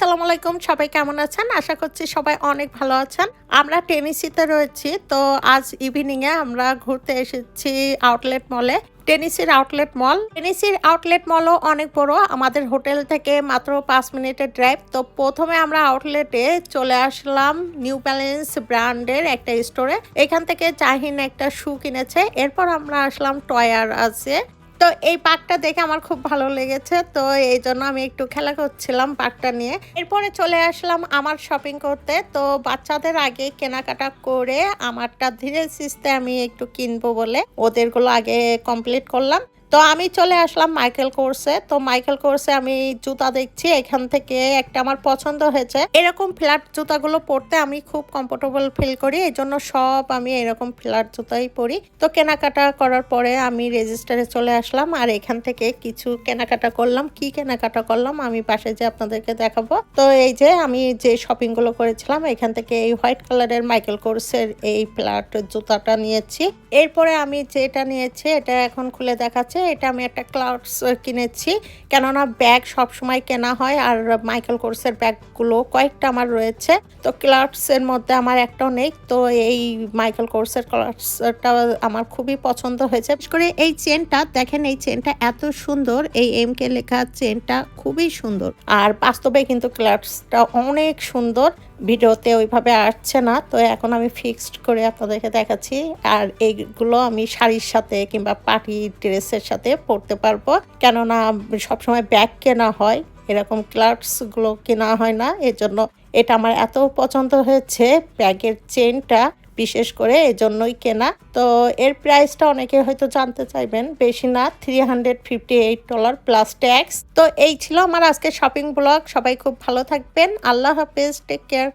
আসসালামু আলাইকুম, সবাই কেমন আছেন? আশা করছি সবাই অনেক ভালো আছেন। আমরা টেনিসিতে রয়েছি, তো আজ ইভিনিংয়ে আমরা ঘুরতে এসেছি আউটলেট মলে টেনিসির আউটলেট মল টেনিসির আউটলেট মলও অনেক বড়, আমাদের হোটেল থেকে মাত্র পাঁচ মিনিটের ড্রাইভ তো প্রথমে আমরা আউটলেটে চলে আসলাম নিউ ব্যালেন্স ব্র্যান্ডের একটা স্টোরে এখান থেকে চাহিন একটা শু কিনেছে, এরপর আমরা আসলাম টয়ার আছে। তো এই পার্কটা দেখে আমার খুব ভালো লেগেছে। তো এই জন্য আমি একটু খেলা করছিলাম পার্কটা নিয়ে। এরপরে চলে আসলাম আমার শপিং করতে। তো বাচ্চাদের আগে কেনাকাটা করে আমারটা ধীরে সিস্তে আমি একটু কিনবো বলে ওদেরগুলো আগে কমপ্লিট করলাম। তো আমি চলে আসলাম মাইকেল কোর্সে তো মাইকেল কোর্সে আমি জুতা দেখছি, এখান থেকে একটা আমার পছন্দ হয়েছে। এরকম ফ্ল্যাট জুতাগুলো পরতে আমি খুব কমফোর্টেবল ফিল করি এই জন্য সব আমি এরকম ফ্ল্যাট জুতাই পরি। তো কেনাকাটা করার পরে আমি রেজিস্টারে চলে আসলাম, আর এখান থেকে কিছু কেনাকাটা করলাম। কি কেনাকাটা করলাম আমি পাশে যে আপনাদেরকে দেখাবো। তো এই যে আমি যে শপিংগুলো করেছিলাম, এখান থেকে এই হোয়াইট কালারের মাইকেল কোর্সের এই ফ্ল্যাট জুতাটা নিয়েছি। এরপরে আমি যেটা নিয়েছি, এটা এখন খুলে দেখাচ্ছে। এটা আমি একটা ক্লাউডস কিনেছি। কেননা ব্যাগ সব সময় কেনা হয়, আর মাইকেল কোর্সের ব্যাগগুলো কয়েকটা আমার রয়েছে। তো ক্লাউডসের মধ্যে আমার একটাও নেই। তো এই মাইকেল কোর্সের ক্লাউডসটা আমার খুবই পছন্দ হয়েছে। বিশেষ করে এই চেনটা, দেখেন এই চেনটা এত সুন্দর। এই এম কে লেখা চেনটা খুবই সুন্দর। আর বাস্তবে কিন্তু ক্লাউডসটা অনেক সুন্দর। ভিডিওতে ওইভাবে আসছে না, তো এখন আমি ফিক্সড করে আপনাদেরকে দেখাচ্ছি। আর এইগুলো আমি শাড়ির সাথে কিংবা পার্টি ড্রেসের সাথে পরতে পারব। কেননা সবসময় ব্যাগ কেনা হয়, এরকম ক্লার্কসগুলো কেনা হয় না, এজন্য এটা আমার এত পছন্দ হয়েছে ব্যাগের চেনটা বিশেষ করে এজন্যই কেনা। তো এর প্রাইসটা অনেকে হয়তো জানতে চাইবেন। বেশি না three hundred fifty eight dollar plus tax তো এই ছিল আমার আজকে শপিং ব্লগ সবাই খুব ভালো থাকবেন। আল্লাহ হাফেজ। Take care